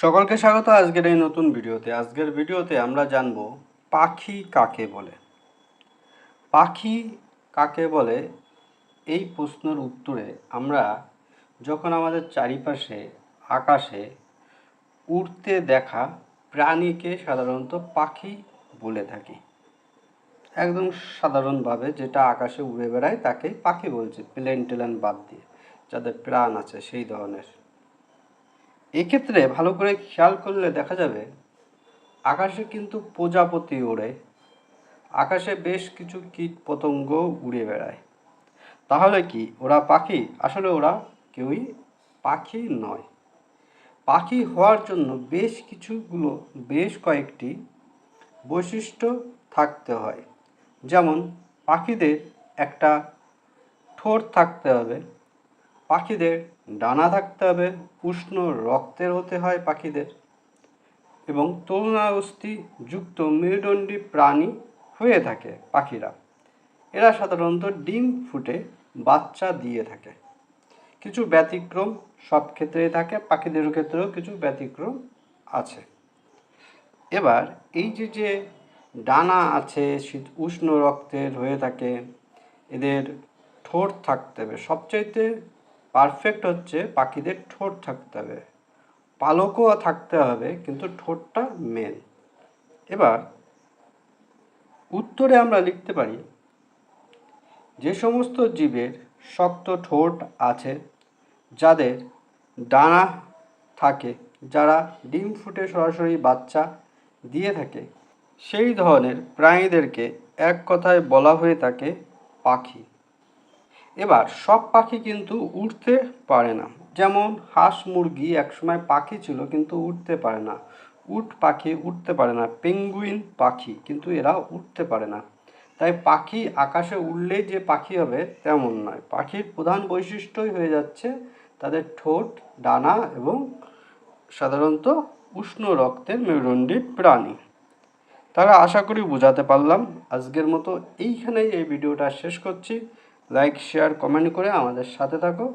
সকলকে স্বাগত আজকের এই নতুন ভিডিওতে। আজকের ভিডিওতে আমরা জানব পাখি কাকে বলে। পাখি কাকে বলে, এই প্রশ্নের উত্তরে আমরা যখন আমাদের চারিপাশে, আকাশে উড়তে দেখা প্রাণীকে সাধারণত পাখি বলে থাকি। একদম সাধারণভাবে যেটা আকাশে উড়ে বেড়ায় তাকে পাখি বলছে প্লেন টেলেন বাদ দিয়ে, যাদের প্রাণ আছে সেই ধরনের। এক্ষেত্রে ভালো করে খেয়াল করলে দেখা যাবে, আকাশে কিন্তু প্রজাপতি ওড়ে। আকাশে বেশ কিছু কীট পতঙ্গ উড়ে বেড়ায়। তাহলে কি, ওরা পাখি? আসলে ওরা কেউই পাখি নয়। পাখি হওয়ার জন্য বেশ কিছুগুলো, বেশ কয়েকটি বৈশিষ্ট্য থাকতে হয়। যেমন, পাখিদের একটা ঠোঁট থাকতে হবে। পাখিদের ডানা থাকতে হবে, উষ্ণ রক্তের হতে হয় পাখিদের। এবং তরুণাবস্থি যুক্ত মেরুদণ্ডী প্রাণী হয়ে থাকে পাখিরা। এরা সাধারণত ডিম ফুটে বাচ্চা দিয়ে থাকে। কিছু ব্যতিক্রম সব ক্ষেত্রেই থাকে পাখিদের ক্ষেত্রেও কিছু ব্যতিক্রম আছে। এবার এই যে যে ডানা আছে, শীত উষ্ণ রক্তের হয়ে থাকে, এদের ঠোঁট থাকতে হবে। সবচাইতে পারফেক্ট হচ্ছে পাখিদের ঠোঁট থাকতে হবে। পালকও থাকতে হবে, কিন্তু ঠোঁটটা মেন এবার, উত্তরে আমরা লিখতে পারি, যে সমস্ত জীবের শক্ত ঠোঁট আছে, যাদের ডানা থাকে, যারা ডিম ফুটে সরাসরি বাচ্চা দিয়ে থাকে, সেই ধরনের প্রাণীদেরকে এক কথায় বলা হয়ে থাকে পাখি। এবার সব পাখি কিন্তু উঠতে পারে না। যেমন হাঁস মুরগি একসময় পাখি ছিল কিন্তু উঠতে পারে না। উট পাখি উঠতে পারে না, পেঙ্গুইন পাখি কিন্তু এরা উঠতে পারে না। তাই পাখি আকাশে উড়লেই যে পাখি হবে তেমন নয়। পাখির প্রধান বৈশিষ্ট্যই হয়ে যাচ্ছে তাদের ঠোঁট, ডানা এবং সাধারণত উষ্ণ রক্তের মেরুদণ্ডী প্রাণী। তারা আশা করি বোঝাতে পারলাম। আজকের মতো এইখানেই এই ভিডিওটা শেষ করছি। লাইক শেয়ার কমেন্ট করে আমাদের সাথে থাকো।